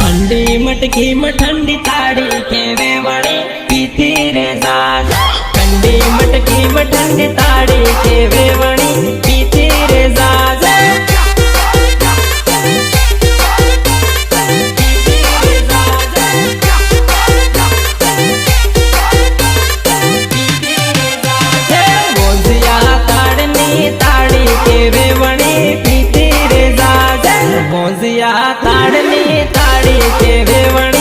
ठंडी मटकी में ठंडी मटकी में ठंडी के वेवड़ी पीती रे के તાળની તાળી છે વેવણ